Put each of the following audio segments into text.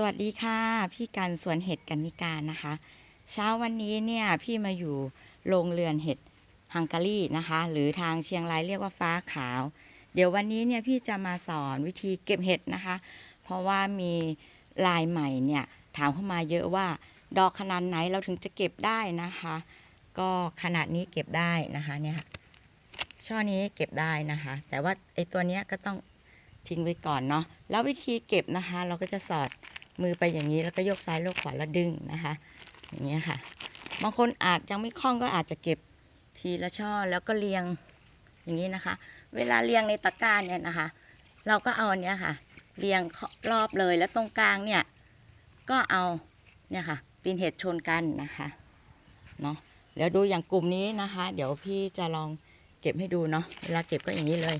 สวัสดีค่ะ พี่กันสวนเห็ดกันนิการนะคะ เช้าวันนี้เนี่ยพี่มาอยู่โรงเรือนเห็ดฮังการีนะคะ หรือทางเชียงรายเรียกว่าฟ้าขาว เดี๋ยววันนี้เนี่ยพี่จะมาสอนวิธีเก็บเห็ดนะคะ เพราะว่ามีลายใหม่เนี่ยถามเข้ามาเยอะว่า ดอกขนาดไหนเราถึงจะเก็บได้นะคะ ก็ขนาดนี้เก็บได้นะคะเนี่ยค่ะช่อนี้เก็บได้นะคะ แต่ว่าไอ้ตัวเนี้ยก็ต้องทิ้งไว้ก่อนเนาะแล้ววิธีเก็บนะคะ เราก็จะสอด มือไปอย่างนี้แล้วก็ยกซ้ายยกขวาแล้วดึงนะคะ อย่างเงี้ยค่ะ บางคนอาจยังไม่คล่องก็อาจจะเก็บทีละช่อแล้วก็เรียงอย่างนี้นะคะ เวลาเรียงในตะกร้าเนี่ยนะคะ เราก็เอาอันเนี้ยค่ะ เรียงรอบเลยแล้วตรงกลางเนี่ยก็เอาเนี่ยค่ะตีนเห็ดชนกันนะคะเนาะเดี๋ยวดูอย่างกลุ่มนี้นะคะ เดี๋ยวพี่จะลองเก็บให้ดูเนาะเวลาเก็บก็อย่างนี้เลย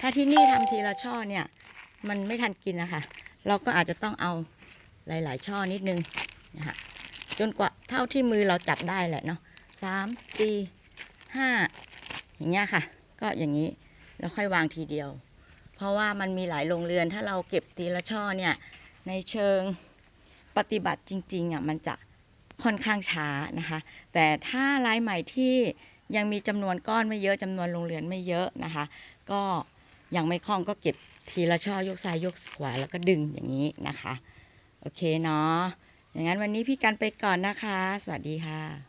ถ้าที่นี่ทำทีละช่อเนี่ย มันไม่ทันกินนะคะ เราก็อาจจะต้องเอา หลาย ๆ ช่อนิดนึงนะคะจนกว่าเท่าที่มือเราจับได้แหละเนาะสามสี่ห้าอย่างเงี้ยค่ะ ก็อย่างนี้แล้วค่อยวางทีเดียว เพราะว่ามันมีหลายโรงเรือนถ้าเราเก็บทีละช่อเนี่ยในเชิงปฏิบัติจริงๆอะมันจะค่อนข้างช้านะคะ แต่ถ้ารายใหม่ที่ยังมีจำนวนก้อนไม่เยอะจำนวนโรงเรือนไม่เยอะนะคะ ก็ยังไม่คล่องก็เก็บทีละช่อยกซ้ายยกขวาแล้วก็ดึงอย่างนี้นะคะ โอเคเนาะอย่างนั้นวันนี้พี่กันไปก่อนนะคะ สวัสดีค่ะ